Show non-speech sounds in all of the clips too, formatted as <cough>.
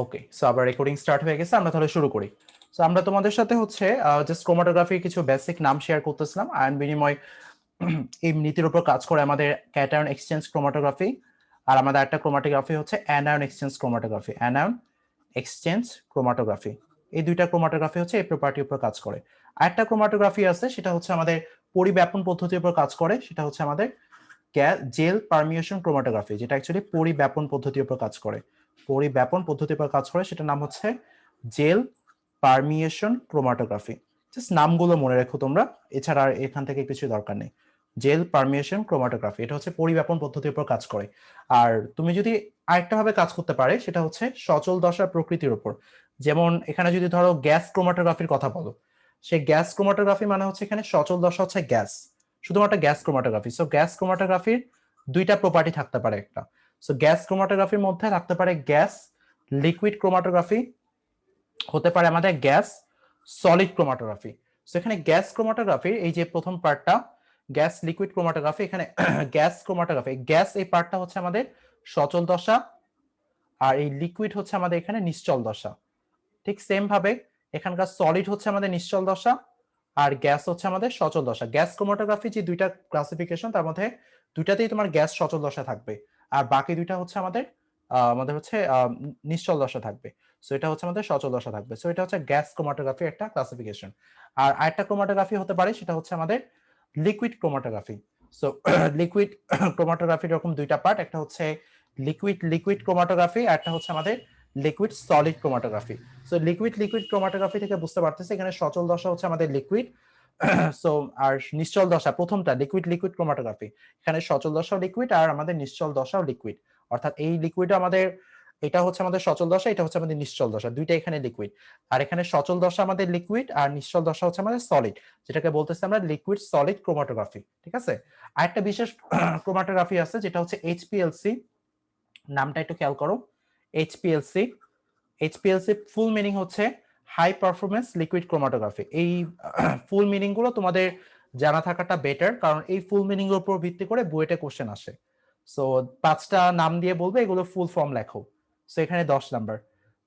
ওকে so আবার recording start হয়ে গেছে, আমরা তাহলে শুরু করি। সো আমরা তোমাদের সাথে হচ্ছে জাস্ট ক্রোমাটোগ্রাফির কিছু বেসিক নাম শেয়ার করতেছিলাম আয়ন বিনিময় এই নীতির উপর কাজ করে আমাদের ক্যাটায়ন এক্সচেঞ্জ ক্রোমাটোগ্রাফি আর আমাদের একটা ক্রোমাটোগ্রাফি হচ্ছে anion exchange chromatography anion exchange chromatography এই দুইটা ক্রোমাটোগ্রাফি হচ্ছে এই প্রপার্টির উপর কাজ করে। আরেকটা ক্রোমাটোগ্রাফি আছে, সেটা হচ্ছে আমাদের পরিব্যাপন পদ্ধতির উপর কাজ করে, সেটা হচ্ছে আমাদের জেল পারমিয়েশন ক্রোমাটোগ্রাফি যেটা অ্যাকচুয়ালি পরিব্যাপন পদ্ধতির উপর কাজ করে। পরিব্যাপন পদ্ধতির উপর কাজ করে, সেটার নাম হচ্ছে জেল পারমিয়েশন ক্রোমাটোগ্রাফি। জাস্ট নামগুলো মনে রেখো তোমরা, এছাড়া আর এখান থেকে কিছু দরকার নেই। জেল পারমিয়েশন ক্রোমাটোগ্রাফি, এটা হচ্ছে পরিব্যাপন পদ্ধতির উপর কাজ করে। আর তুমি যদি আরেকটা ভাবে কাজ করতে পারে, সেটা হচ্ছে সচল দশার প্রকৃতির উপর। যেমন এখানে যদি ধরো গ্যাস ক্রোমাটোগ্রাফির কথা বলো সেই গ্যাস ক্রোমাটোগ্রাফি মানে হচ্ছে এখানে সচল দশা হচ্ছে গ্যাস, শুধুমাত্র গ্যাস ক্রোমাটোগ্রাফি। সো গ্যাস ক্রোমাটোগ্রাফির দুইটা প্রপার্টি থাকতে পারে একটা। সো গ্যাস ক্রোমাটোগ্রাফির মধ্যে থাকতে পারে গ্যাস লিকুইড ক্রোমাটোগ্রাফি হতে পারে আমাদের গ্যাস সলিড ক্রোমাটোগ্রাফি সো এখানে গ্যাস ক্রোমাটোগ্রাফির এই যে প্রথম পার্টটা গ্যাস লিকুইড ক্রোমাটোগ্রাফি এখানে গ্যাস ক্রোমাটোগ্রাফি গ্যাস এই পার্টটা হচ্ছে আমাদের সচল দশা আর এই লিকুইড হচ্ছে আমাদের এখানে নিশ্চল দশা। ঠিক সেম ভাবে এখানকার সলিড হচ্ছে আমাদের নিশ্চল দশা আর গ্যাস হচ্ছে আমাদের সচল দশা। গ্যাস ক্রোমাটোগ্রাফি যে দুইটা ক্লাসিফিকেশন তার মধ্যে দুইটাতেই তোমার গ্যাস সচল দশা থাকবে। আর বাকি দুইটা হচ্ছে আমাদের আমাদের হচ্ছে নিশ্চল দশা থাকবে। সো এটা হচ্ছে আমাদের সচল দশা থাকবে। সো এটা হচ্ছে গ্যাস ক্রোমাটোগ্রাফি একটা ক্লাসিফিকেশন। আর আরেকটা ক্রোমাটোগ্রাফি হতে পারে, সেটা হচ্ছে আমাদের লিকুইড ক্রোমাটোগ্রাফি। সো <clears throat> লিকুইড <clears throat> ক্রোমাটোগ্রাফির এরকম দুইটা পার্ট, একটা হচ্ছে লিকুইড লিকুইড ক্রোমাটোগ্রাফি, আর একটা হচ্ছে আমাদের liquid solid chromatography. So liquid liquid chromatography থেকে বুঝতে পারতেছি, এখানে সচল দশা হচ্ছে আমাদের লিকুইড। <clears throat> সো আর নিশ্চল দশা, প্রথমটা লিকুইড লিকুইড ক্রোমাটোগ্রাফি এখানে সচল দশাও লিকুইড আর আমাদের নিশ্চল দশাও লিকুইড অর্থাৎ এই লিকুইড আমাদের, এটা হচ্ছে আমাদের সচল দশা, এটা হচ্ছে আমাদের নিশ্চল দশা। দুইটা এখানে লিকুইড আর এখানে সচল দশা আমাদের লিকুইড আর নিশ্চল দশা হচ্ছে আমাদের সলিড যেটাকে বলতেছি আমরা লিকুইড সলিড ক্রোমাটোগ্রাফি ঠিক আছে? আর একটা বিশেষ <clears throat> ক্রোমাটোগ্রাফি আছে, যেটা হচ্ছে এইচপিএলসি নামটা একটু খেয়াল করো। এইচপিএলসি এইচপিএলসি ফুল মিনিং হচ্ছে হাই পারফরমেন্স লিকুইড ক্রোমাটোগ্রাফি এই ফুল মিনিংগুলো তোমাদের জানা থাকাটা বেটার কারণ এই ফুল মিনিং এর উপর ভিত্তি করে বুয়েটে কোশ্চেন আসে। সো পাঁচটা নাম দিয়ে বলবে, এগুলো ফুল ফর্ম লেখো। সো এখানে দশ নাম্বার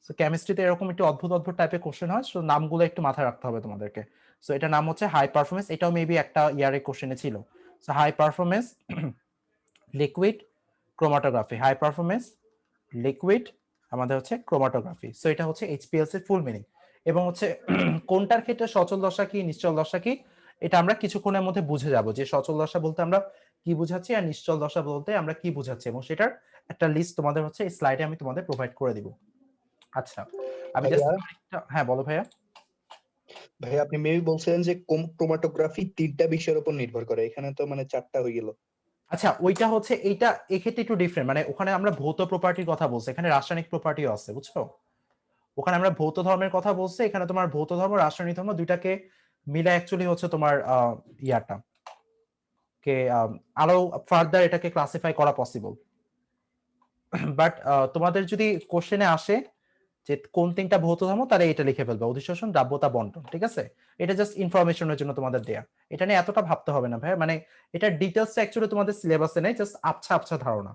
সো কেমিস্ট্রিতে এরকম একটু অদ্ভুত অদ্ভুত টাইপের কোশ্চেন হয় সো নামগুলো একটু মাথায় রাখতে হবে তোমাদেরকে। সো এটা নাম হচ্ছে হাই পারফরমেন্স এটাও মেবি একটা ইয়ারের কোশ্চেনে ছিল। So high performance liquid chromatography high performance liquid আমাদের হচ্ছে ক্রোমাটোগ্রাফি সো এটা হচ্ছে এইচপিএলস ফুল মিনিং এবং হচ্ছে কোনটার ক্ষেত্রে সচল দশা কি নিশ্চল দশা কি এটা আমরা কিছুক্ষণের মধ্যে বুঝে যাব। যে সচল দশা বলতে আমরা কি বুঝাচ্ছি আর নিশ্চল দশা বলতে আমরা কি বুঝাচ্ছি এবং সেটার একটা লিস্ট তোমাদের হচ্ছে এই স্লাইডে আমি তোমাদের প্রোভাইড করে দিব। আচ্ছা আমি হ্যাঁ বলো ভাইয়া। ভাই আপনি মেবি বলছিলেন যে ক্রোমাটোগ্রাফি তিনটা বিষয়ের উপর নির্ভর করে। এখানে তো মানে চারটা হয়ে গেল। আচ্ছা ওইটা হচ্ছে এইটা এক্ষেত্রে একটু ডিফারেন্ট মানে ওখানে আমরা ভৌত প্রপার্টির কথা বলছি এখানে রাসায়নিক প্রপার্টিও আছে বুঝছ? ওখানে আমরা ভৌত ধর্মের কথা বলছি, এখানে তোমার ভৌত ধর্ম রাসায়নিক ধর্ম দুইটাকে মিলে অ্যাকচুয়ালি হচ্ছে তোমার ইয়াটা। কে আরও ফার্দার এটাকে ক্লাসিফাই করা পসিবল বাট তোমাদের যদি কোশ্চেনে আসে যে কোন তিনটা ভৌত ধর্ম, তাহলে এটা লিখে ফেলবে। অধিশোষণ দ্রাব্যতা বন্টন, ঠিক আছে? এটা জাস্ট ইনফরমেশনের জন্য তোমাদের দেয়া। এটা নিয়ে এতটা ভাবতে হবে না ভাই। মানে এটা ডিটেলসটা অ্যাকচুয়ালি তোমাদের সিলেবাসে নেই জাস্ট আবছা আবছা ধারণা।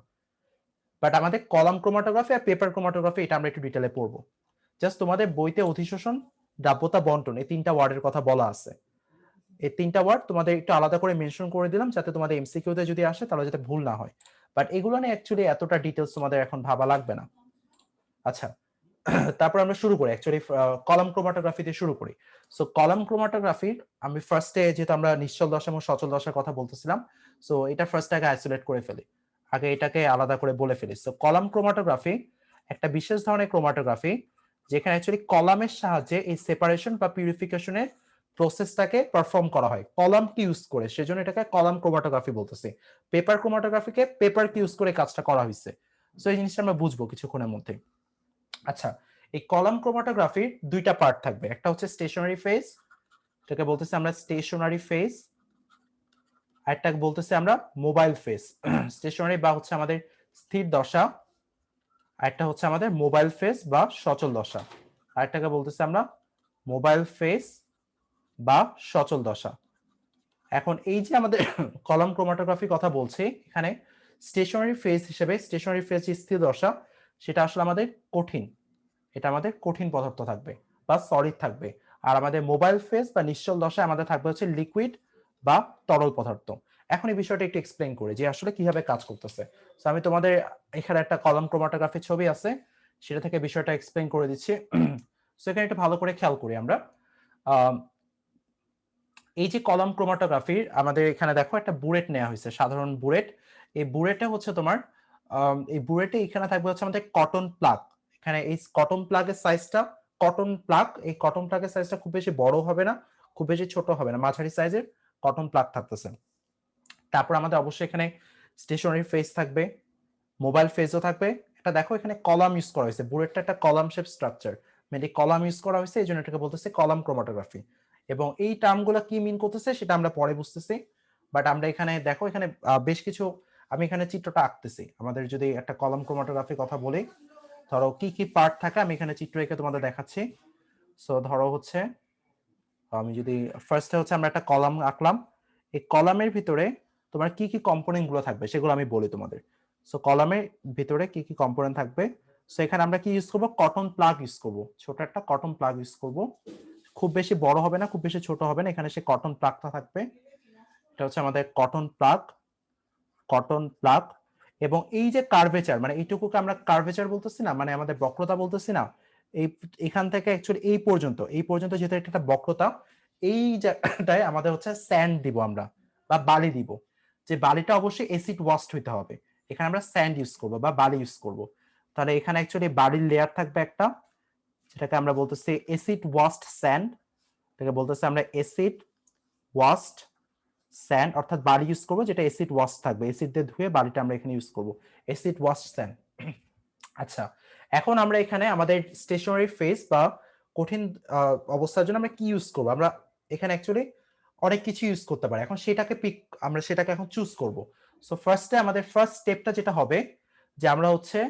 বাট আমাদের কলাম ক্রোমাটোগ্রাফি আর পেপার ক্রোমাটোগ্রাফি এটা আমরা একটু ডিটেলে পড়ব। জাস্ট তোমাদের বইতে অধিশোষণ দ্রাব্যতা বন্টন, এই তিনটা ওয়ার্ডের কথা বলা আছে। এই তিনটা ওয়ার্ড তোমাদের একটু আলাদা করে মেনশন করে দিলাম, যাতে তোমাদের এমসিকিউতে যদি আসে, তাহলে যাতে ভুল না হয়। বাট এগুলো নিয়ে অ্যাকচুয়ালি এতটা ডিটেলস তোমাদের এখন ভাবা লাগবে না। আচ্ছা <clears throat> তারপর আমরা শুরু করি। অ্যাকচুয়ালি কলাম ক্রোমাটোগ্রাফি দিয়ে শুরু করি। সো কলাম ক্রোমাটোগ্রাফির আমি ফার্স্টে যেহেতু আমরা নিশ্চল দশা এবং সচল দশার কথা বলতেছিলাম সো এটা ফার্স্ট আগে আইসোলেট করে ফেলি। আগে এটাকে আলাদা করে বলে ফেলি। সো কলাম ক্রোমাটোগ্রাফি একটা বিশেষ ধরনের ক্রোমাটোগ্রাফি যেখানে অ্যাকচুয়ালি কলামের সাহায্যে এই সেপারেশন বা পিউরিফিকেশনের প্রসেসটাকে পারফর্ম করা হয়। কলামটি ইউজ করে? সেজন্য এটাকে কলাম ক্রোমাটোগ্রাফি বলতেছি। পেপার ক্রোমাটোগ্রাফিকে পেপারকে ইউজ করে কাজটা করা হয়েছে সো এই জিনিসটা আমরা বুঝব কিছুক্ষণের মধ্যে। আচ্ছা এই কলাম ক্রোমাটোগ্রাফির দুইটা পার্ট থাকবে। একটা হচ্ছে স্টেশনারি ফেজ এটাকে বলতেছি আমরা স্টেশনারি ফেজ আরেকটা বলতেছি আমরা মোবাইল ফেজ স্টেশনারি বা হচ্ছে আমাদের স্থির দশা। আরেকটা হচ্ছে আমাদের মোবাইল ফেজ বা সচল দশা। আরেকটাকে বলতেছি আমরা মোবাইল ফেস বা সচল দশা। এখন এই যে আমাদের <coughs> কলম ক্রোমাটোগ্রাফি কথা বলছি, এখানে স্টেশনারি ফেজ হিসেবে স্টেশনারি ফেজ স্থির দশা, সেটা আসলে আমাদের কঠিন। এটা আমাদের কঠিন পদার্থ থাকবে বা সলিড থাকবে। আর আমাদের মোবাইল ফেজ বা নিশ্চল দশায় আমাদের থাকবে হচ্ছে লিকুইড বা তরল পদার্থ। এখন এই বিষয়টা একটু এক্সপ্লেন করি যে আসলে কীভাবে কাজ করতেছে। তো আমি তোমাদের এখানে একটা কলম ক্রোমাটোগ্রাফি ছবি আছে সেটা থেকে বিষয়টা এক্সপ্লেন করে দিচ্ছি। <clears throat> সো এখানে একটু ভালো করে খেয়াল করি আমরা। আম, এই যে কলম ক্রোমাটোগ্রাফির আমাদের এখানে দেখো একটা বুলেট নেওয়া হয়েছে সাধারণ বুলেট এই বুলেটে হচ্ছে তোমার এই বুলেটে এখানে থাকবে হচ্ছে আমাদের কটন প্লাগ এখানে এই কটন প্লাগের সাইজটা কটন প্লাগ এই কটন প্লাগের সাইজটা খুব বেশি বড় হবে না খুব বেশি ছোট হবে না মাঝারি সাইজের কটন প্লাগ থাকতেছে। তারপর আমাদের অবশ্যই এখানে স্টেশনারি ফেস থাকবে মোবাইল ফেজও থাকবে। এটা দেখো, এখানে কলাম ইউজ করা হয়েছে। বুলেটটা একটা column shape structure mainly column use করা হয়েছে, এই জন্য এটাকে বলতেছে কলাম ক্রোমাটোগ্রাফি এবং এই টার্মগুলো কি মিন করতেছে, সেটা আমরা পরে বুঝতেছি। বাট আমরা এখানে দেখো, এখানে বেশ কিছু, আমি এখানে চিত্রটা আঁকতেছি। আমাদের যদি একটা কলাম ক্রোমাটোগ্রাফি কথা বলি, ধরো কি কি পার্ট থাকে, আমি এখানে চিত্র এঁকে তোমাদের দেখাচ্ছি। সো ধরো হচ্ছে, আমি যদি ফার্স্টে হচ্ছে আমরা একটা কলাম আঁকলাম। এই কলামের ভিতরে তোমার কি কি কম্পোনেন্টগুলো থাকবে সেগুলো আমি বলি তোমাদের। সো কলামের ভিতরে কি কি কম্পোনেন্ট থাকবে? সো এখানে আমরা কি ইউজ করব? কটন প্লাগ ইউজ করব। ছোট একটা কটন প্লাগ ইউজ করব। খুব বেশি বড় হবে না, খুব বেশি ছোট হবে না। এখানে সে কটন প্লাগটা থাকবে। এটা হচ্ছে আমাদের কটন প্লাগ কটন প্লাগ এবং এই যে কার্ভেচার মানে এইটুকুকে আমরা কার্ভেচার বলতেছি না মানে আমাদের বক্রতা বলতেছি না, এই এখান থেকে অ্যাকচুয়ালি এই পর্যন্ত এই পর্যন্ত যেহেতু একটা বক্রতা, এই জায়গাটায় আমাদের হচ্ছে স্যান্ড দিব আমরা বা বালি দিব। যে বালিটা অবশ্যই এসিড ওয়াস্ট হইতে হবে। এখানে আমরা স্যান্ড ইউজ করব বা বালি ইউজ করব। তাহলে এখানে অ্যাকচুয়ালি বালির লেয়ার থাকবে একটা, যেটাকে আমরা বলতেছি এসিড ওয়াস্ট স্যান্ড এটাকে বলতেছি আমরা এসিড ওয়াস্ট স্যান্ড অর্থাৎ বালি ইউজ করব যেটা এসিড ওয়াশ থাকবে। এসিড দিয়ে ধুয়ে বালিটা আমরা এখানে ইউজ করব। এসিড ওয়াশ স্যান্ড আচ্ছা এখন আমরা এখানে আমাদের স্টেশনারি ফেস বা কঠিন অবস্থার জন্য আমরা কি ইউজ করব? আমরা এখানে অ্যাকচুয়ালি অনেক কিছু ইউজ করতে পারি। এখন সেটাকে পিক আমরা সেটাকে এখন চুজ করব। সো ফার্স্টে আমাদের ফার্স্ট স্টেপটা যেটা হবে, যে আমরা হচ্ছে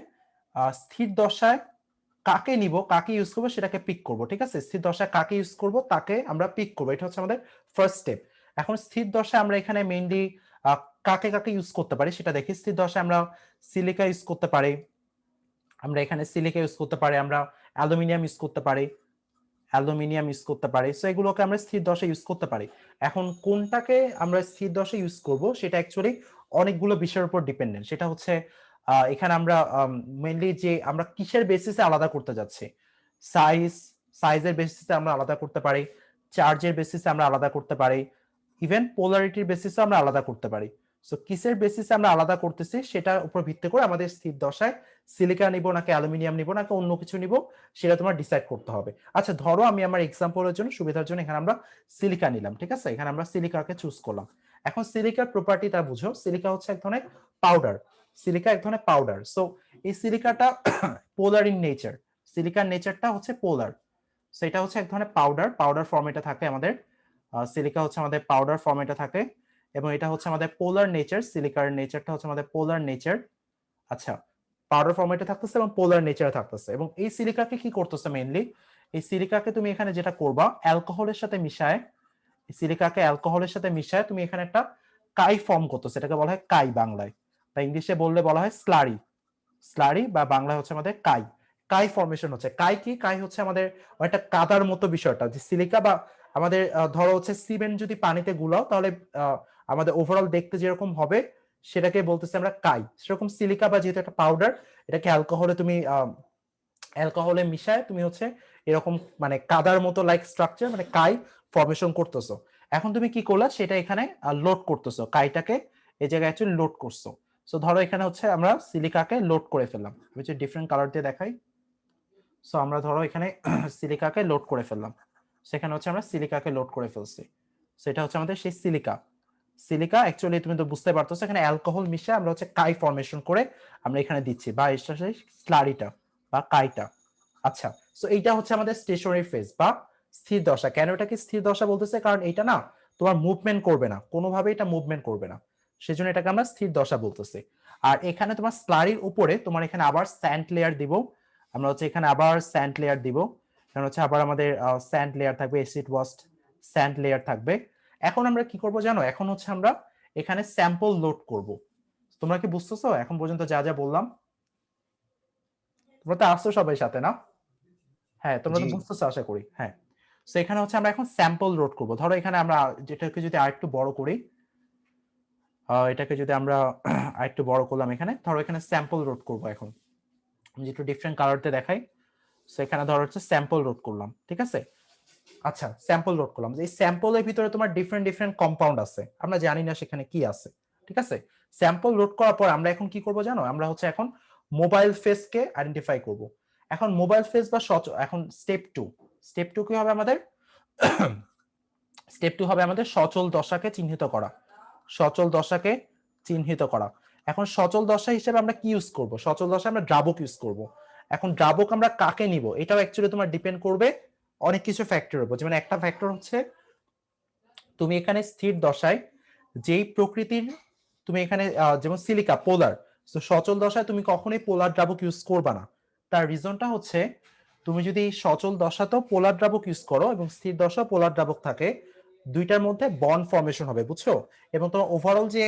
স্থির দশায় কাকে নিব, কাকে ইউজ করব সেটাকে পিক করব, ঠিক আছে? স্থির দশায় কাকে ইউজ করব, তাকে আমরা পিক করব। এটা হচ্ছে আমাদের ফার্স্ট স্টেপ এখন স্থির দশায় আমরা এখানে মেইনলি কাকে কাকে ইউজ করতে পারি সেটা দেখি। স্থির দশায় আমরা সিলিকা ইউজ করতে পারি। আমরা এখানে সিলিকা ইউজ করতে পারি। আমরা অ্যালুমিনিয়াম ইউজ করতে পারি। অ্যালুমিনিয়াম ইউজ করতে পারি। সো এগুলোকে আমরা স্থির দশায় ইউজ করতে পারি। এখন কোনটাকে আমরা স্থির দশায় ইউজ করব, সেটা অ্যাকচুয়ালি অনেকগুলো বিষয়ের উপর ডিপেন্ডেন্ট সেটা হচ্ছে এখানে আমরা মেইনলি যে আমরা কিসের বেসিসে আলাদা করতে যাচ্ছি? সাইজ সাইজের বেসিসে আমরা আলাদা করতে পারি। চার্জের বেসিসে আমরা আলাদা করতে পারি। ইভেন পোলারিটির বেসিসে আমরা আলাদা করতে পারি। সো কিসের বেসিসে আমরা আলাদা করতেছি, সেটার উপর ভিত্তি করে আমাদের স্থির দশায় সিলিকা নিব, নাকি অ্যালুমিনিয়াম নিব, নাকি অন্য কিছু নিব, সেটা তোমার ডিসাইড করতে হবে। আচ্ছা ধরো আমি আমার এক্সাম্পলের জন্য, সুবিধার জন্য এখানে আমরা সিলিকা নিলাম, ঠিক আছে? এখানে আমরা সিলিকাকে চুজ করলাম। এখন সিলিকার প্রপার্টি প্রপার্টিটা বুঝো। সিলিকা হচ্ছে এক ধরনের পাউডার সিলিকা এক ধরনের পাউডার সো এই সিলিকাটা পোলার ইন নেচার সিলিকার নেচারটা হচ্ছে পোলার সো এটা হচ্ছে এক ধরনের পাউডার পাউডার ফর্মেটে থাকে আমাদের সিলিকা হচ্ছে আমাদের পাউডার ফর্মেটে থাকে, এবং এটা হচ্ছে আমাদের পোলার নেচার সিলিকার নেচারটা হচ্ছে আমাদের পোলার নেচার আচ্ছা পাউডার ফর্মেটে থাকতেছে এবং পোলার নেচারে থাকতেছে। এবং এই সিলিকাকে কি করতেছে মেইনলি এই সিলিকাকে তুমি এখানে যেটা করবা অ্যালকোহলের সাথে মিশায় সিলিকাকে অ্যালকোহলের সাথে মিশায় তুমি এখানে একটা কাই ফর্ম করতেছে, এটাকে বলা হয় কাই বাংলায়। বা ইংলিশে বললে বলা হয় স্লারি স্লারি বা বাংলায় হচ্ছে আমাদের কাই কাই ফর্মেশন হচ্ছে কাই কি? কাই হচ্ছে আমাদের একটা কাদার মতো বিষয়টা, যে সিলিকা বা আমাদের ধরো হচ্ছে সিমেন্ট যদি পানিতে গুলাও, তাহলে আমাদের ওভারঅল দেখতে যেরকম হবে সেটাকে বলতেছি আমরা কাই। সেরকম সিলিকা বা যেহেতু একটা পাউডার এটাকে অ্যালকোহলে তুমি অ্যালকোহলে মিশায় তুমি হচ্ছে এরকম মানে কাদার মতো লাইক স্ট্রাকচার মানে কাই ফর্মেশন করতেছো। এখন তুমি কি করলা? সেটা এখানে লোড করতেছো। কাইটাকে এই জায়গায় অ্যাকচুয়ালি লোড করছ। সো ধরো এখানে হচ্ছে আমরা সিলিকাকে লোড করে ফেললাম। আমি হচ্ছে ডিফারেন্ট কালার দিয়ে দেখাই। সো আমরা ধরো এখানে <clears throat> সিলিকাকে লোড করে ফেললাম। সেখানে হচ্ছে আমরা সিলিকাকে লোড করে ফেলছি। সেটা হচ্ছে আমাদের সেই সিলিকা সিলিকা অ্যাকচুয়ালি তুমি তো বুঝতে পারতেছো, এখানে অ্যালকোহল মিশে আমরা হচ্ছে কাই ফর্মেশন করে আমরা এখানে দিচ্ছি, বা স্লারিটা বা কাইটা আচ্ছা সো এইটা হচ্ছে আমাদের স্টেশনারি ফেজ বা স্থির দশা। কেন এটাকে স্থির দশা বলতেছে? কারণ এটা না, তোমার মুভমেন্ট করবে না কোনোভাবে এটা মুভমেন্ট করবে না। সেজন্য এটাকে আমরা স্থির দশা বলতেছি। আর এখানে তোমার স্লারির উপরে তোমার এখানে আবার স্যান্ড লেয়ার দিব। আমরা হচ্ছে এখানে আবার স্যান্ড লেয়ার দিব। কারণ হচ্ছে আবার আমাদের স্যান্ড লেয়ার থাকবে এসিড ওয়াস্ট স্যান্ড লেয়ার থাকবে। এখন আমরা কি করব জানো? এখন হচ্ছে আমরা এখানে স্যাম্পল লোড করব। তোমরা কি বুঝতেছো? এখন পর্যন্ত যা যা বললাম। তোমরা তো আসছো সবাই সাথে না? হ্যাঁ তোমরা তো বুঝতেছো আশা করি হ্যাঁ। সো এখানে হচ্ছে আমরা এখন স্যাম্পল লোড করব। ধরো এখানে আমরা যেটাকে যদি আরেকটু বড় করি এটাকে যদি আমরা <clears throat> আরেকটু বড় করলাম এখানে ধরো এখানে স্যাম্পল লোড করব এখন। আমি একটু ডিফারেন্ট কালারতে দেখাই সো এখানে ধরো হচ্ছে স্যাম্পল লোড করলাম ঠিক আছে? আচ্ছা স্যাম্পল লোড করলাম। যে এই স্যাম্পলের ভিতরে তোমার ডিফারেন্ট ডিফারেন্ট কম্পাউন্ড আছে। আমরা জানি না সেখানে কি আছে, ঠিক আছে? স্যাম্পল লোড করার পর আমরা এখন কি করব জানো? আমরা হচ্ছে এখন মোবাইল ফেসকে আইডেন্টিফাই করব। এখন মোবাইল ফেস বা এখন স্টেপ টু স্টেপ টু কি হবে আমাদের? স্টেপ টু হবে আমাদের সচল দশাকে চিহ্নিত করা। সচল দশাকে চিহ্নিত করা। এখন সচল দশা হিসেবে আমরা কি ইউজ করব? সচল দশা আমরা ড্রাবক ইউজ করব। এখন দ্রাবক আমরা কাকে নিব? এটাও অ্যাকচুয়ালি তোমার ডিপেন্ড করবে অনেক কিছু ফ্যাক্টরের উপর। যেমন একটা ফ্যাক্টর হচ্ছে, তুমি এখানে স্থির দশায় যেই প্রকৃতির তুমি এখানে যেমন সিলিকা পোলার তো সচল দশায় তুমি কখনোই পোলার দ্রাবক ইউজ করবা না। তার রিজনটা হচ্ছে, তুমি যদি সচল দশাতেও পোলার দ্রাবক ইউজ করো এবং স্থির দশা পোলার দ্রাবক থাকে, দুইটার মধ্যে বন্ড ফর্মেশন হবে, বুঝছ? এবং তোমার ওভারঅল যে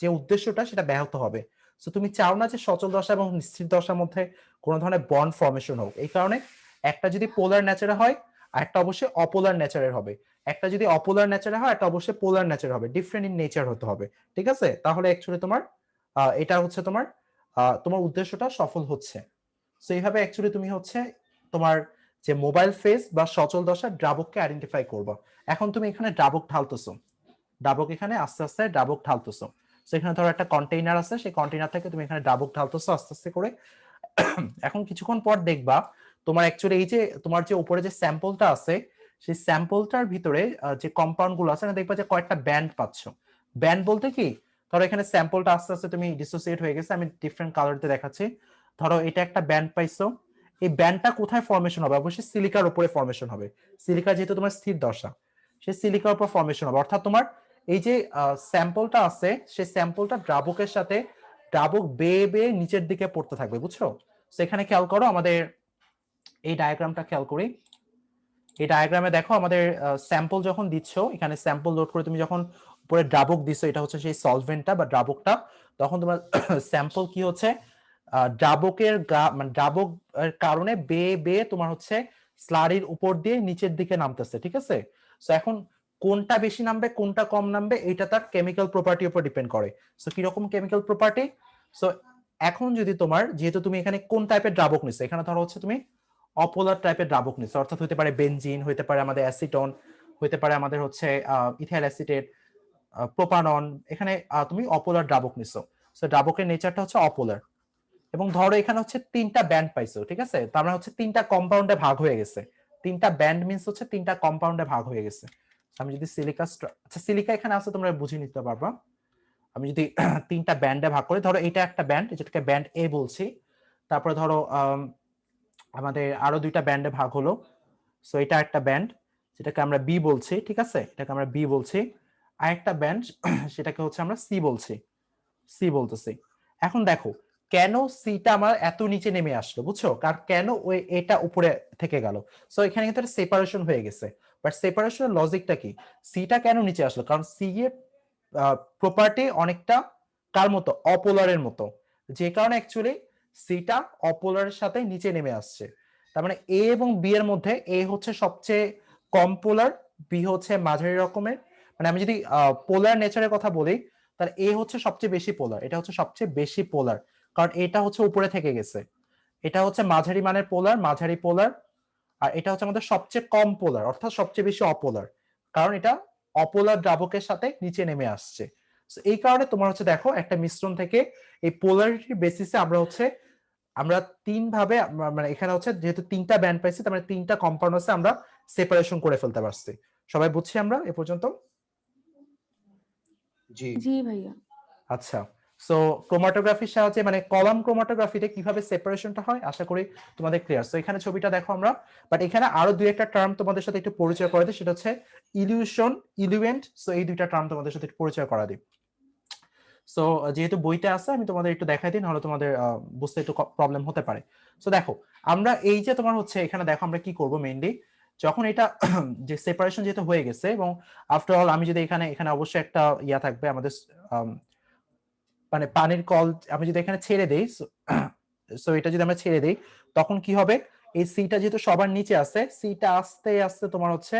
যে উদ্দেশ্যটা সেটা ব্যাহত হবে। তো তুমি চাও না যে সচল দশা এবং স্থির দশার মধ্যে কোনো ধরনের বন্ড ফর্মেশন হোক। এই কারণে একটা যদি পোলার ন্যাচারে হয়, আর একটা অবশ্যই অপোলার নেচারের হবে। একটা যদি অপোলার ন্যাচারে হয়, একটা অবশ্যই পোলার নেচার হবে। ডিফারেন্ট ইন নেচার হতে হবে। ঠিক আছে? তাহলে অ্যাকচুয়ালি তোমার এটা হচ্ছে তোমার তোমার উদ্দেশ্যটা সফল হচ্ছে। সো এইভাবে অ্যাকচুয়ালি তুমি হচ্ছে তোমার যে মোবাইল ফেস বা সচল দশা দ্রাবককে আইডেন্টিফাই করবা। এখন তুমি এখানে ড্রাবক ঢালতেছো। ড্রাবক এখানে আস্তে আস্তে ড্রাবক ঢালতেছো। তো এখানে ধরো একটা কন্টেইনার আছে। সেই কন্টেইনার থেকে তুমি এখানে দ্রাবক ঢালতেছো আস্তে আস্তে করে। এখন কিছুক্ষণ পর দেখবা তোমার অ্যাকচুয়ালি এই যে তোমার যে উপরে যে স্যাম্পলটা আছে, সেই স্যাম্পলটার ভিতরে যে কম্পাউন্ডগুলো আছে, না দেখবা যে কয়েকটা ব্যান্ড পাচ্ছ। ব্যান্ড বলতে কি? ধরো এখানে স্যাম্পলটা আস্তে আস্তে তুমি ডিসোসিয়েট হয়ে গেছে, আমি ডিফারেন্ট কালারতে দেখাচ্ছি। ধরো এটা একটা ব্যান্ড পাইছো। এই ব্যান্ডটা কোথায় ফর্মেশন হবে? অবশ্যই সিলিকার উপরে ফর্মেশন হবে। সিলিকা যেহেতু তোমার স্থির দশা, সেই সিলিকার উপর ফর্মেশন হবে। অর্থাৎ তোমার এই যে স্যাম্পলটা আছে, সেই স্যাম্পলটা ড্রাবকের সাথে ড্রাবক বেয়ে বেয়ে নিচের দিকে পড়তে থাকবে, বুঝছ? সেখানে খেয়াল করো আমাদের এই ডায়াগ্রামটা খেয়াল করি। এই ডায়াগ্রামে দেখো আমাদের স্যাম্পল যখন দিচ্ছ এখানে স্যাম্পল লোড করে তুমি যখন উপরে দ্রাবক দিচ্ছ এটা হচ্ছে সেই সলভেন্টটা বা দ্রাবকটা তখন তোমার <coughs> স্যাম্পল কি হচ্ছে? আহ, দ্রাবকের মানে দ্রাবক এর কারণে বেয়ে বেয়ে তোমার হচ্ছে স্লারির উপর দিয়ে নিচের দিকে নামতেছে ঠিক আছে? সো এখন কোনটা বেশি নামবে কোনটা কম নামবে এটা তার কেমিক্যাল প্রপার্টির উপর ডিপেন্ড করে। সো কীরকম কেমিক্যাল প্রপার্টি সো এখন যদি তোমার যেহেতু তুমি এখানে কোন টাইপের দ্রাবক নিছো এখানে ধরো হচ্ছে তুমি অপোলার টাইপের দ্রাবক নিছো অর্থাৎ হতে পারে বেনজিন, হতে পারে আমাদের অ্যাসিটন, হতে পারে আমাদের হচ্ছে ইথাইল অ্যাসিটেট প্রোপানন, এখানে তুমি অপোলার দ্রাবক নিছো সো দ্রাবকের নেচারটা হচ্ছে অপোলার। এবং ধরো এখানে হচ্ছে তিনটা ব্যান্ড পাইছো, ঠিক আছে? তার মানে হচ্ছে তিনটা কম্পাউন্ডে ভাগ হয়ে গেছে। তিনটা ব্যান্ড মিন্স হচ্ছে তিনটা কম্পাউন্ডে ভাগ হয়ে গেছে। আমি যদি সিলিকা আচ্ছা সিলিকা এখানে আছে, তোমরা বুঝে নিতে পারবা। আমি যদি <clears throat> তিনটা ব্যান্ডে ভাগ করি, ধরো এটা একটা ব্যান্ড যেটাকে ব্যান্ড এ বলছি। তারপরে ধরো আমাদের আরও দুইটা ব্যান্ডে ভাগ হলো। সো এটা একটা ব্যান্ড যেটাকে আমরা বি বলছি, ঠিক আছে? এটাকে আমরা বি বলছি। আর একটা ব্যান্ড সেটাকে হচ্ছে আমরা সি বলছি। সি বলতেছি। এখন দেখো, কেন সিটা আমার এত নিচে নেমে আসলো, বুঝছ? কার, কেন ওই এটা উপরে থেকে গেল? সো এখানে কিন্তু সেপারেশন হয়ে গেছে। বাট সেপারেশনের লজিকটা কি? সিটা কেন নিচে আসলো? কারণ সি এর প্রপার্টি অনেকটা কার মতো? অপোলারের মতো। যে কারণে অ্যাকচুয়ালি সিটা অপোলারের সাথে নিচে নেমে আসছে। তার মানে এ এবং বি এর মধ্যে এ হচ্ছে সবচেয়ে কম পোলার বি হচ্ছে মাঝারি রকমের। মানে আমি যদি পোলার নেচারের কথা বলি, তাহলে এ হচ্ছে সবচেয়ে বেশি পোলার এটা হচ্ছে সবচেয়ে বেশি পোলার কারণ এটা হচ্ছে উপরে থেকে গেছে। এটা হচ্ছে মাঝারি মানের পোলার মাঝারি পোলার আর এটা হচ্ছে আমাদের সবচেয়ে কম পোলার অর্থাৎ সবচেয়ে বেশি অপোলার কারণ এটা অপোলার দ্রাবকের সাথে নিচে নেমে আসছে। এই কারণে তোমার হচ্ছে দেখো একটা মিশ্রণ থেকে এই পোলারিটির বেসিসে আমরা হচ্ছে আমরা তিন ভাবে মানে এখানে হচ্ছে যেহেতু তিনটা ব্যান্ড পাইছি তার মানে তিনটা কম্পাউন্ড আছে আমরা সেপারেশন করে ফেলতে পারছি। সবাই বুঝছি আমরা এ পর্যন্ত? জি। জি ভাইয়া। আচ্ছা সো ক্রোমাটোগ্রাফির সাহায্যে মানে কলাম ক্রোমাটোগ্রাফিতে কীভাবে সেপারেশনটা হয়? আশা করি তোমাদের ক্লিয়ার সো এখানে ছবিটা দেখো আমরা বাট এখানে আরও দুই একটা টার্ম তোমাদের সাথে একটু পরিচয় করে দিই সেটা হচ্ছে ইলিউশন ইলিউয়েন্ট সো এই দুইটা টার্ম তোমাদের সাথে একটু পরিচয় করা দিই। সো যেহেতু বইতে আছে আমি তোমাদের একটু দেখাই দিই নাহলে তোমাদের বুঝতে একটু প্রবলেম হতে পারে। সো দেখো আমরা এই যে তোমার হচ্ছে এখানে দেখো আমরা কি করব মেইনলি যখন এটা <clears throat> যে সেপারেশন যেহেতু হয়ে গেছে এবং আফটার অল আমি যদি এখানে এখানে অবশ্যই একটা ইয়া থাকবে আমাদের আম, মানে পানির কল আমি যদি এখানে ছেড়ে দেই সো <clears throat> এটা যদি আমরা ছেড়ে দেই তখন কি হবে? এই সিটা যেহেতু সবার নিচে আছে সিটা আস্তে আস্তে তোমার হচ্ছে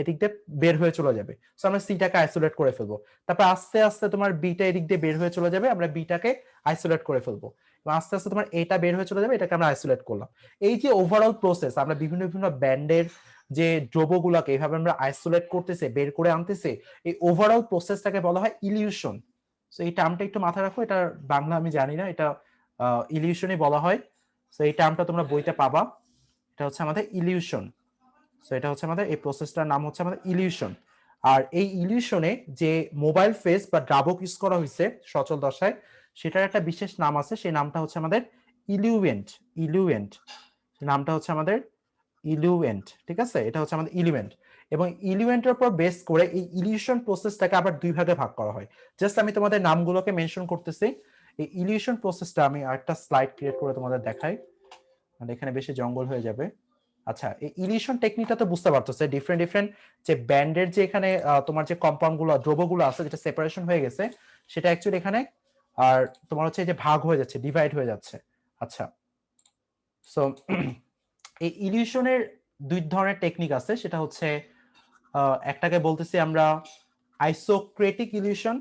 এদিক দিয়ে বের হয়ে চলে যাবে। সো আমরা সিটাকে আইসোলেট করে ফেলব। তারপর আস্তে আস্তে তোমার বিটা এদিক দিয়ে বের হয়ে চলে যাবে, আমরা বিটাকে আইসোলেট করে ফেলব। আস্তে আস্তে তোমার এটা বের হয়ে চলে যাবে, এটাকে আমরা আইসোলেট করলাম। এই যে ওভারঅল প্রসেস আমরা বিভিন্ন বিভিন্ন ব্যান্ডের যে দ্রব্যগুলোকে এইভাবে আমরা আইসোলেট করতেছে, বের করে আনতেছে, এই ওভারঅল প্রসেসটাকে বলা হয় ইলিউশন সো এই টার্মটা একটু মাথায় রাখো, এটা বাংলা আমি জানি না, এটা ইলিউশনই বলা হয়। সো এই টার্মটা তোমরা বইতে পাবা। এটা হচ্ছে আমাদের ইলিউশন সো এটা হচ্ছে আমাদের, এই প্রসেসটার নাম হচ্ছে আমাদের ইলিউশন আর এই ইলিউশনে যে মোবাইল ফেস বা দ্রাবক ইউজ করা হয়েছে সচল দশায়, সেটার একটা বিশেষ নাম আছে, সেই নামটা হচ্ছে আমাদের ইলিউয়েন্ট ইলিউয়েন্ট নামটা হচ্ছে আমাদের ইলিউয়েন্ট ঠিক আছে? এটা হচ্ছে আমাদের ইলিউয়েন্ট এবং ইলিউয়েন্টের উপর বেস করে এই ইলিউশন প্রসেসটাকে আবার দুই ভাগে ভাগ করা হয়। জাস্ট আমি তোমাদের নামগুলোকে মেনশন করতেছি। এই ইলিউশন প্রসেসটা আমি আরেকটা স্লাইড ক্রিয়েট করে তোমাদের দেখাই। মানে এখানে বেশি জঙ্গল হয়ে যাবে। আচ্ছা এই ইলিউশন টেকনিকটা তো বুঝতে পারতেছে ডিফারেন্ট ডিফারেন্ট যে ব্যান্ডের যে এখানে তোমার যে কম্পাউন্ডগুলো, দ্রব্যগুলো আছে, যেটা সেপারেশন হয়ে গেছে, সেটা অ্যাকচুয়ালি এখানে, আর তোমার হচ্ছে যে ভাগ হয়ে যাচ্ছে ডিভাইড হয়ে যাচ্ছে। আচ্ছা সো <clears throat> এই ইলিউশনের দুই ধরনের টেকনিক আছে, সেটা হচ্ছে একটাকে বলতেছি আমরা আইসোক্রেটিক ইলিউশন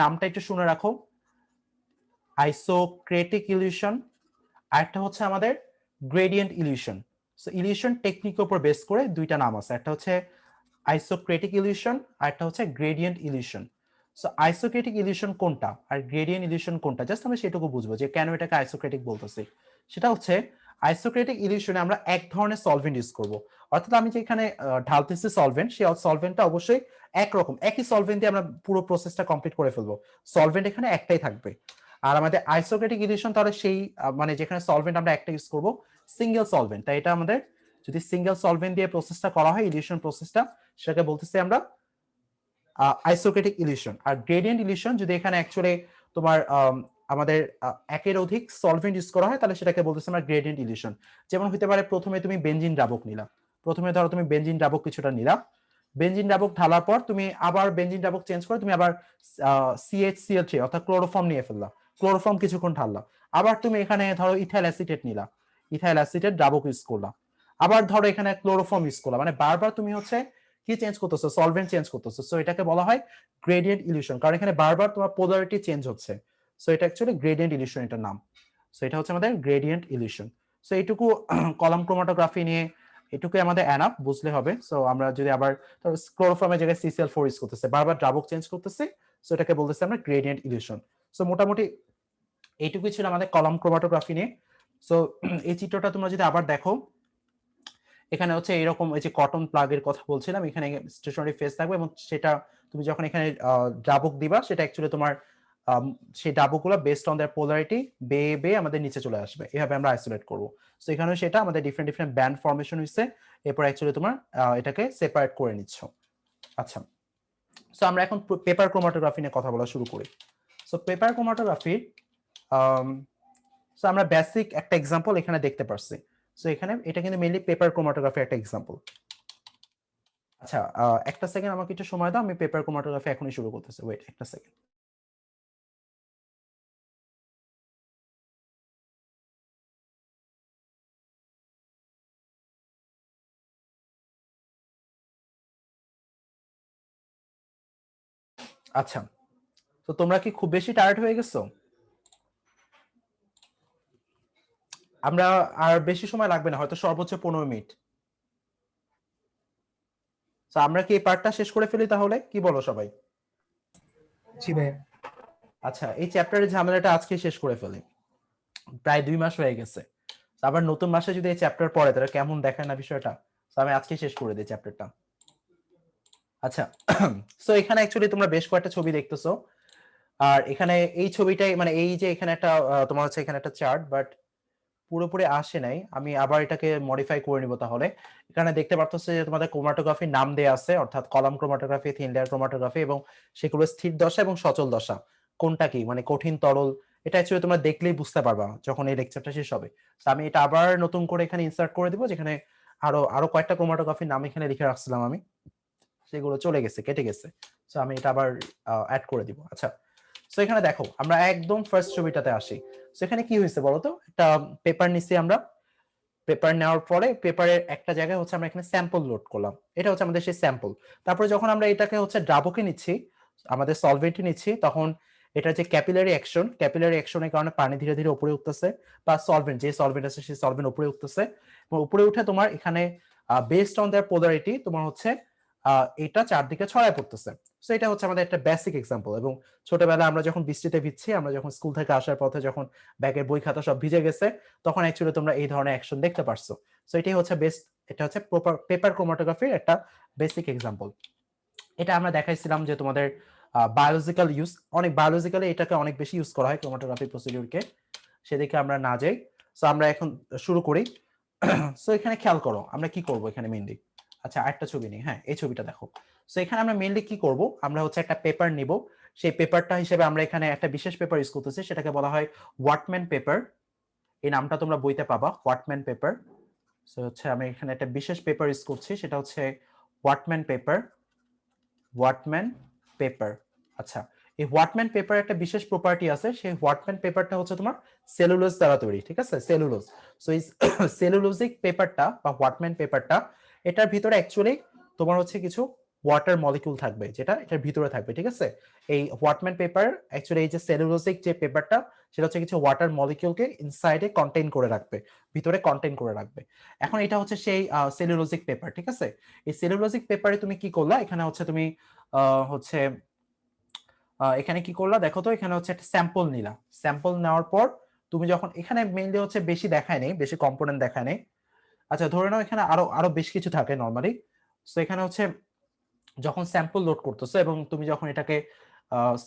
নামটা একটু শুনে রাখো। আইসোক্রেটিক ইলিউশন আরেকটা হচ্ছে আমাদের গ্রেডিয়েন্ট ইলিউশন সো ইলিউশন টেকনিকের উপর বেস করে দুইটা নাম আছে। একটা হচ্ছে আইসোক্রেটিক ইলিউশন আর একটা হচ্ছে gradient elution so isocratic elution কোনটা আর গ্রেডিয়েন্ট ইলিউশন কোনটা? জাস্ট আমরা সেটুকু বুঝব যে কেন এটাকে আইসোক্রেটিক বলতেছি। সেটা হচ্ছে আইসোক্রেটিক ইলিউশনে আমরা এক ধরনের সলভেন্ট ইউজ করব। অর্থাৎ আমি যে এখানে ঢালতেছি সলভেন্ট সেই সলভেন্টটা অবশ্যই একরকম, একই সলভেন্ট দিয়ে আমরা পুরো প্রসেসটা কমপ্লিট করে ফেলব। সলভেন্ট এখানে একটাই থাকবে। আর আমাদের আইসোক্রেটিক ইলিউশন তাহলে সেই মানে যেখানে সলভেন্ট আমরা একটা ইউজ করব সিঙ্গেল সলভেন্ট তাই এটা আমাদের যদি সিঙ্গেল সলভেন্ট দিয়ে প্রসেসটা করা হয় ইলিউশন প্রসেসটা সেটাকে বলতেছি আমরা আইসোক্রেটিক ইলিউশন আর গ্রেডিয়েন্ট ইলিউশন যদি এখানে অ্যাকচুয়ালি তোমার আমাদের একের অধিক সলভেন্ট ইউজ করা হয়, তাহলে সেটাকে বলতেছি আমরা গ্রেডিয়েন্ট ইলিউশন যেমন হতে পারে প্রথমে তুমি বেনজিন দ্রাবক নিলা। প্রথমে ধরো তুমি বেনজিন দ্রাবক কিছুটা নিলা। বেনজিন দ্রাবক ঢালার পর তুমি আবার বেনজিন দ্রাবক চেঞ্জ করে তুমি আবার সিএইচসিএল থ্রি অর্থাৎ ক্লোরোফর্ম নিয়ে ফেললা। ক্লোরোফর্ম কিছুক্ষণ ঢাললা। আবার তুমি এখানে ধরো ইথাইল অ্যাসিটেট নিলা। ইথাইল অ্যাসিটেট দ্রাবক ইউজ করলা আবার ধরো এখানে ক্লোরোফর্ম ইউজ করলা মানে বারবার তুমি হচ্ছে কি চেঞ্জ করতেছো? সলভেন্ট চেঞ্জ করতেছো। সো এটাকে বলা হয় গ্রেডিয়েন্ট ইলিউশন কারণ এখানে বারবার তোমার পোলারিটি চেঞ্জ হচ্ছে। সো এটা অ্যাকচুয়ালি গ্রেডিয়েন্ট ইলিউশন এটার নাম। সো এটা হচ্ছে আমাদের গ্রেডিয়েন্ট ইলিউশন সো এইটুকু <clears throat> কলাম ক্রোমাটোগ্রাফি নিয়ে এটুকু আমাদের অ্যানাপ বুঝলে হবে। সো আমরা যদি আবার ক্লোরোফর্মের জায়গায় সিসিএল ফোর ইউজ করতেছে, বারবার দ্রাবক চেঞ্জ করতেছে। সো এটাকে বলতেছে আমরা গ্রেডিয়েন্ট ইলিউশন সো মোটামুটি এইটুকুই ছিল আমাদের কলাম ক্রোমাটোগ্রাফি নিয়ে। সো এই চিত্রটা তোমরা যদি আবার দেখো, এখানে হচ্ছে এরকম এই যে কটন প্লাগের কথা বলছিলাম, এখানে স্টেশনারি ফেস থাকবে এবং সেটা তুমি যখন এখানে দ্রাবক দিবা, সেটা অ্যাকচুয়ালি তোমার সেই দ্রাবকগুলো বেসড অন দেয়ার পোলারিটি বে বে আমাদের নিচে চলে আসবে। এভাবে আমরা আইসোলেট করব। সো এখানে সেটা আমাদের ডিফারেন্ট ডিফারেন্ট ব্যান্ড ফর্মেশন হয়েছে এরপর অ্যাকচুয়ালি তোমার এটাকে সেপারেট করে নিচ্ছ। আচ্ছা। সো আমরা এখন পেপার ক্রোমাটোগ্রাফি নিয়ে কথা বলা শুরু করি। সো পেপার ক্রোমাটোগ্রাফির সো আমরা বেসিক একটা এক্সাম্পল এখানে দেখতে পারছি। সো এখানে এটা কিন্তু মেইনলি পেপার ক্রোমাটোগ্রাফি একটা এক্সাম্পল আচ্ছা একটা সেকেন্ড আমাকে একটু সময় দাও, আমি পেপার ক্রোমাটোগ্রাফি এখনই শুরু করতেছি। ওয়েট একটা সেকেন্ড আচ্ছা তো তোমরা কি খুব বেশি টায়ার্ড হয়ে গেছো? আমরা আর বেশি সময় লাগবে না হয়তো সর্বোচ্চ পনেরো মিনিট। তো আমরা কি এই পার্টটা শেষ করে ফেলি তাহলে? কি বলো সবাই? জি আচ্ছা এই চ্যাপ্টারের ঝামেলাটা আজকে শেষ করে ফেলি। প্রায় দুই মাস হয়ে গেছে। আবার নতুন মাসে যদি এই চ্যাপ্টার পড়ে তাহলে কেমন দেখায় না বিষয়টা? আমি আজকে শেষ করে দিই চ্যাপ্টারটা আচ্ছা <clears throat> সো এখানে অ্যাকচুয়ালি তোমরা বেশ কয়েকটা ছবি দেখতেছো। আর এখানে এই ছবিটাই মানে এই যে এখানে একটা তোমার হচ্ছে এখানে একটা চার্ট বাট পুরোপুরি আসে নাই। আমি আবার এটাকে মডিফাই করে নিব তাহলে। এখানে দেখতে পাচ্ছ যে তোমাদের ক্রোমাটোগ্রাফির নাম দেয়া আছে, অর্থাৎ column chromatography thin layer chromatography এবং সেগুলো স্থির দশা এবং সচল দশা। কোনটা কি? মানে কঠিন, তরল, এটা অ্যাকচুয়ালি তোমরা দেখলেই বুঝতে পারবা যখন এই লেকচারটা শেষ হবে। তো আমি এটা আবার নতুন করে এখানে ইনসার্ট করে দিব, যেখানে আরও আরও কয়েকটা ক্রোমাটোগ্রাফির নাম এখানে লিখে রাখছিলাম আমি। সেগুলো চলে গেছে, কেটে গেছে। সো আমি এটা আবার অ্যাড করে দিব। আচ্ছা। সো এখানে দেখো, আমরা একদম ফার্স্ট ছবিটাতে আসি। সো এখানে কি হয়েছে বলতো? একটা পেপার নিছি আমরা। পেপার নেওয়ার পরে পেপারের একটা জায়গায় হচ্ছে আমরা এখানে স্যাম্পল লোড করলাম। এটা হচ্ছে আমাদের সেই স্যাম্পল তারপরে যখন আমরা এটাকে হচ্ছে ড্রাবকে নিচ্ছি, আমাদের সলভেন্টে নিচ্ছি, তখন এটা যে ক্যাপিলারি অ্যাকশন ক্যাপিলারি অ্যাকশনের কারণে পানি ধীরে ধীরে উপরে উঠতেছে বা সলভেন্ট যে সলভেন্ট আছে সেই সলভেন্ট উপরে উঠতেছে। এবং উপরে উঠে তোমার এখানে বেসড অন দেয়ার পোলারিটি তোমার হচ্ছে এটা চারদিকে ছড়ায় পড়তেছে। সো এটা হচ্ছে আমাদের একটা বেসিক এক্সাম্পল এবং ছোটবেলায় আমরা যখন বৃষ্টিতে ভিজছি, আমরা যখন স্কুল থেকে আসার পথে যখন ব্যাগের বই, খাতা সব ভিজে গেছে, তখন অ্যাকচুয়ালি তোমরা এই ধরনের অ্যাকশন দেখতে পারছ। সো এটাই হচ্ছে বেস্ট এটা হচ্ছে পেপার ক্রোমাটোগ্রাফির একটা বেসিক এক্সাম্পল এটা আমরা দেখাইছিলাম যে তোমাদের বায়োলজিক্যাল ইউজ অনেক বায়োলজিক্যালি এটাকে অনেক বেশি ইউজ করা হয় ক্রোমাটোগ্রাফি প্রসিডিউরকে সেদিকে আমরা না যাই। সো আমরা এখন শুরু করি। <clears throat> সো এখানে খেয়াল করো, আমরা কি করব এখানে মেইনলি আচ্ছা আরেকটা ছবি নিই হ্যাঁ এই ছবিটা দেখো। সো এখানে আমরা মেইনলি কি করব? আমরা হচ্ছে একটা পেপার নিব। সেই পেপারটা হিসেবে আমরা এখানে একটা বিশেষ পেপার ইউজ করতেছি। সেটাকে বলা হয় ওয়াটম্যান পেপার এই নামটা তোমরা বইতে পাবা ওয়াটম্যান পেপার সো হচ্ছে আমি এখানে একটা বিশেষ পেপার ইউজ করছি। সেটা হচ্ছে ওয়াটম্যান পেপার ওয়াটম্যান পেপার আচ্ছা এই ওয়াটম্যান পেপার একটা বিশেষ প্রপার্টি আছে। সেই ওয়াটম্যান পেপারটা হচ্ছে তোমার সেলুলোজ দ্বারা তৈরি, ঠিক আছে? সেলুলোজ সো এই <coughs> সেলুলোজিক পেপারটা বা ওয়াটম্যান পেপারটা এটার ভিতরে অ্যাকচুয়ালি তোমার হচ্ছে কিছু ওয়াটার মলিকিউল থাকবে, যেটা এটার ভিতরে থাকবে, ঠিক আছে? এই ওয়াটম্যান পেপার অ্যাকচুয়ালি এই যে সেলুলোজিক যে পেপারটা সেটা হচ্ছে কিছু ওয়াটার মলিকিউলকে ইনসাইডে কন্টেইন করে রাখবে, ভিতরে কন্টেইন করে রাখবে। এখন এটা হচ্ছে সেই সেলুলোজিক পেপার ঠিক আছে? এই সেলুলোজিক পেপারে তুমি কি করলা? এখানে হচ্ছে তুমি হচ্ছে এখানে কি করলা? দেখো তো, এখানে হচ্ছে একটা স্যাম্পল নিলা। স্যাম্পল নেওয়ার পর তুমি যখন, এখানে মেইনলি হচ্ছে বেশি দেখায় নেই, বেশি কম্পোনেন্ট দেখায় নেই। আচ্ছা ধরে নাও এখানে আরও আরও বেশ কিছু থাকে নর্মালি সো এখানে হচ্ছে যখন স্যাম্পল লোড করতেছো এবং তুমি যখন এটাকে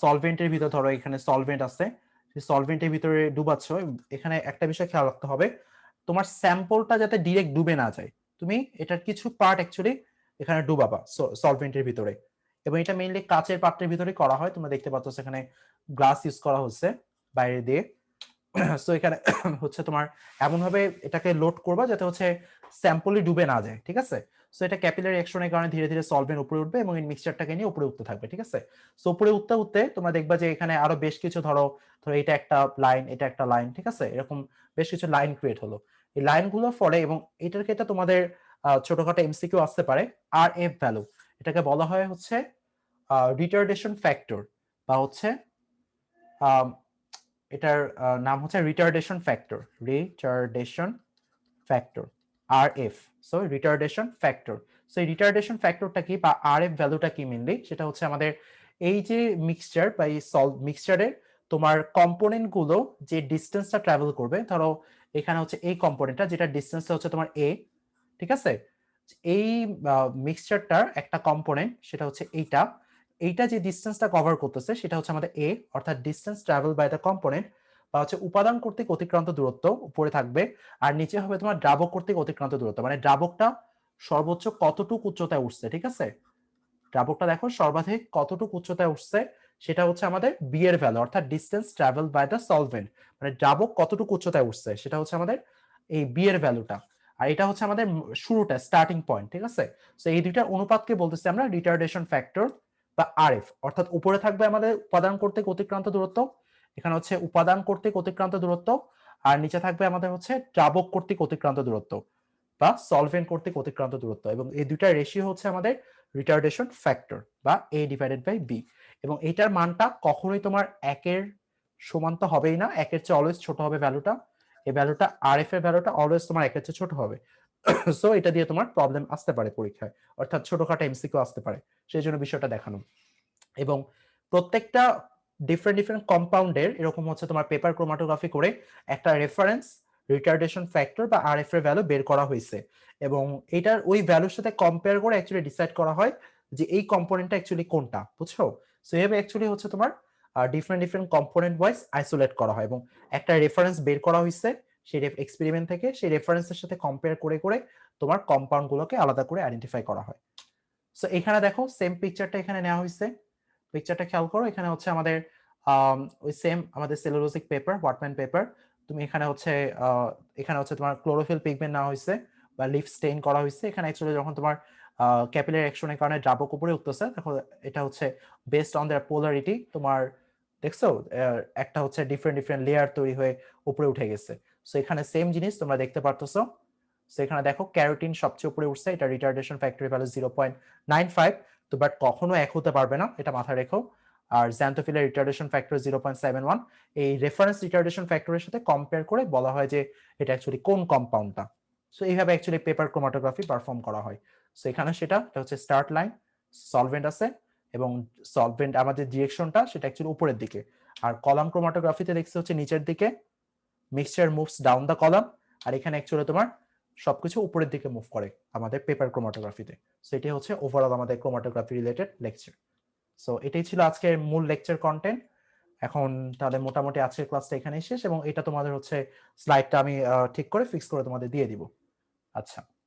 সলভেন্টের ভিতরে ধরো, এখানে সলভেন্ট আছে, সেই সলভেন্টের ভিতরে ডুবাচ্ছ, এখানে একটা বিষয় খেয়াল রাখতে হবে, তোমার স্যাম্পলটা যাতে ডিরেক্ট ডুবে না যায়, তুমি এটার কিছু পার্ট অ্যাকচুয়ালি এখানে ডুবাবা সলভেন্টের ভিতরে। এবং এটা মেইনলি কাচের পাত্রের ভিতরে করা হয়, তোমরা দেখতে পাচ্ছ এখানে গ্লাস ইউজ করা হচ্ছে বাইরে দিয়ে। <clears throat> সো এখানে <clears throat> হচ্ছে তোমার এমন ভাবে এটাকে লোড করবা যাতে হচ্ছে স্যাম্পলই ডুবে না যায়, ঠিক আছে? সো এটা ক্যাপিলারি অ্যাকশনের কারণে ধীরে ধীরে সলভেন্ট উপরে উঠবে এবং এই মিক্সচারটাকে নিয়ে উপরে উঠতে থাকবে, ঠিক আছে? সো উপরে উঠতে উঠতে তোমরা দেখবা যে এখানে আরও বেশ কিছু ধরো ধরো এটা একটা লাইন এটা একটা লাইন ঠিক আছে? এরকম বেশ কিছু লাইন ক্রিয়েট হলো। এই লাইনগুলোর ফলে এবং এটার ক্ষেত্রে তোমাদের ছোটখাটো এমসিকিউ আসতে পারে আর এফ ভ্যালু এটাকে বলা হয় হচ্ছে রিটার্ডেশন ফ্যাক্টর বা হচ্ছে এটার নাম হচ্ছে retardation factor retardation factor R F so retardation factor so এই রিটার্ডেশন ফ্যাক্টরটা কি বা আর এফ ভ্যালুটা কি মেনলি সেটা হচ্ছে আমাদের এই যে মিক্সচার বা এই সল মিক্সচারের তোমার কম্পোনেন্টগুলো যে ডিস্টেন্সটা ট্রাভেল করবে, ধরো এখানে হচ্ছে এই কম্পোনেন্টটা যেটা ডিস্টেন্সটা হচ্ছে তোমার এ ঠিক আছে? এই মিক্সচারটার একটা কম্পোনেন্ট সেটা হচ্ছে এইটা। এইটা যে ডিস্টেন্সটা কভার করতেছে, সেটা হচ্ছে আমাদের এ অর্থাৎ distance travel by the component বা হচ্ছে উপাদান কর্তৃক অতিক্রান্ত দূরত্ব উপরে থাকবে, আর নিচে হবে তোমার দ্রাবক কর্তৃক অতিক্রান্ত দূরত্ব। মানে দ্রাবকটা সর্বোচ্চ কতটুকু উচ্চতায় উঠছে, ঠিক আছে? দ্রাবকটা দেখো সর্বাধিক কতটুকু উচ্চতায় উঠছে, সেটা হচ্ছে আমাদের বি এর ভ্যালু অর্থাৎ distance travel by the solvent মানে দ্রাবক কতটুকু উচ্চতায় উঠছে, সেটা হচ্ছে আমাদের এই বি এর ভ্যালুটা আর এটা হচ্ছে আমাদের শুরুটা স্টার্টিং পয়েন্ট ঠিক আছে? তো এই দুইটার অনুপাতকে বলতেছি আমরা রিটার্ডেশন ফ্যাক্টর বা আরএফ অর্থাৎ উপরে থাকবে আমাদের উপাদান কর্তৃক অতিক্রান্ত দূরত্ব এখানে হচ্ছে উপাদান কর্তৃক অতিক্রান্ত দূরত্ব, আর নিচে থাকবে আমাদের হচ্ছে দ্রাবক কর্তৃক অতিক্রান্ত দূরত্ব বা সলভেন্ট কর্তৃক অতিক্রান্ত দূরত্ব। এবং এই দুইটার রেশিও হচ্ছে আমাদের রিটার্ডেশন ফ্যাক্টর বা এ ডিভাইডেড বাই বি এবং এইটার মানটা কখনোই তোমার একের সমান তো হবেই না, একের চেয়ে অলওয়েজ ছোট হবে ভ্যালুটা এই ভ্যালুটা আর এফ এর ভ্যালুটা অলওয়েজ তোমার একের চেয়ে ছোট হবে। <coughs> সো এটা দিয়ে তোমার প্রবলেম আসতে পারে পরীক্ষায়। অর্থাৎ ছোটখাটো এমসিকিউ আসতে পারে। সেই জন্য বিষয়টা দেখানো। এবং প্রত্যেকটা ডিফারেন্ট ডিফারেন্ট কম্পাউন্ডের এরকম হচ্ছে তোমার পেপার ক্রোমাটোগ্রাফি করে একটা রেফারেন্স রিটার্ডেশন ফ্যাক্টর বা আর এফ এর ভ্যালু বের করা হয়েছে। এবং এটার ওই ভ্যালুর সাথে কম্পেয়ার করে অ্যাকচুয়ালি ডিসাইড করা হয় যে এই কম্পোনেন্টটা অ্যাকচুয়ালি কোনটা, বুঝছ? সো এভাবে অ্যাকচুয়ালি হচ্ছে তোমার different different component wise isolate করা হয়। এবং একটা রেফারেন্স বের করা হয়েছে সেই এক্সপেরিমেন্ট থেকে, সেই রেফারেন্সের সাথে কম্পেয়ার করে করে তোমার কম্পাউন্ড গুলোকে আলাদা করে আইডেন্টিফাই করা হয়। সো এখানে দেখো সেম পিকচারটা এখানে নেওয়া হয়েছে। পিকচারটা খেয়াল করো, এখানে হচ্ছে আমাদের ওই সেম আমাদের সেলুলোজিক পেপার ওয়াটম্যান পেপার তুমি এখানে হচ্ছে এখানে হচ্ছে তোমার ক্লোরোফিল পিগমেন্ট নেওয়া হয়েছে বা লিফ স্টেইন করা হয়েছে, এখানে অ্যাকচুয়ালি যখন তোমার ক্যাপিলারি অ্যাকশনের কারণে দ্রাবক উপরে উঠতেছে, দেখো এটা হচ্ছে বেসড অন দেয়ার পোলারিটি তোমার, দেখছ? একটা হচ্ছে ডিফারেন্ট ডিফারেন্ট লেয়ার তৈরি হয়ে উপরে উঠে গেছে। সো এখানে সেম জিনিস তোমরা দেখতে পারতেছো। সো এখানে দেখো ক্যারোটিন সবচেয়ে উপরে উঠছে, এটা retardation factory value zero point nine five তো বাট কখনো এক হতে পারবে না, এটা মাথায় রেখো। আর জ্যান্থোফিলের retardation factor zero point seven one এই রেফারেন্স রিটার্ডেশন ফ্যাক্টরের সাথে কম্পেয়ার করে বলা হয় যে এটা অ্যাকচুয়ালি কোন কম্পাউন্ডটা সো এইভাবে অ্যাকচুয়ালি পেপার ক্রোমাটোগ্রাফি পারফর্ম করা হয়। সো এখানে সেটা হচ্ছে স্টার্ট লাইন সলভেন্ট আছে এবং সলভেন্ট আমাদের ডিরেকশনটা সেটা অ্যাকচুয়ালি উপরের দিকে। আর কলাম ক্রোমাটোগ্রাফিতে দেখছি হচ্ছে নিচের দিকে mixture moves down the column আর এখানে অ্যাকচুয়ালি তোমার সবকিছু উপরের দিকে মুভ করে আমাদের পেপার ক্রোমাটোগ্রাফিতে সো এটাই হচ্ছে ওভারঅল আমাদের ক্রোমাটোগ্রাফি রিলেটেড লেকচার সো এটাই ছিল আজকের মূল লেকচার কন্টেন্ট এখন তাহলে মোটামুটি আজকের ক্লাসটা এখানেই শেষ এবং এটা তোমাদের হচ্ছে স্লাইডটা আমি ঠিক করে ফিক্স করে তোমাদের দিয়ে দিব। আচ্ছা।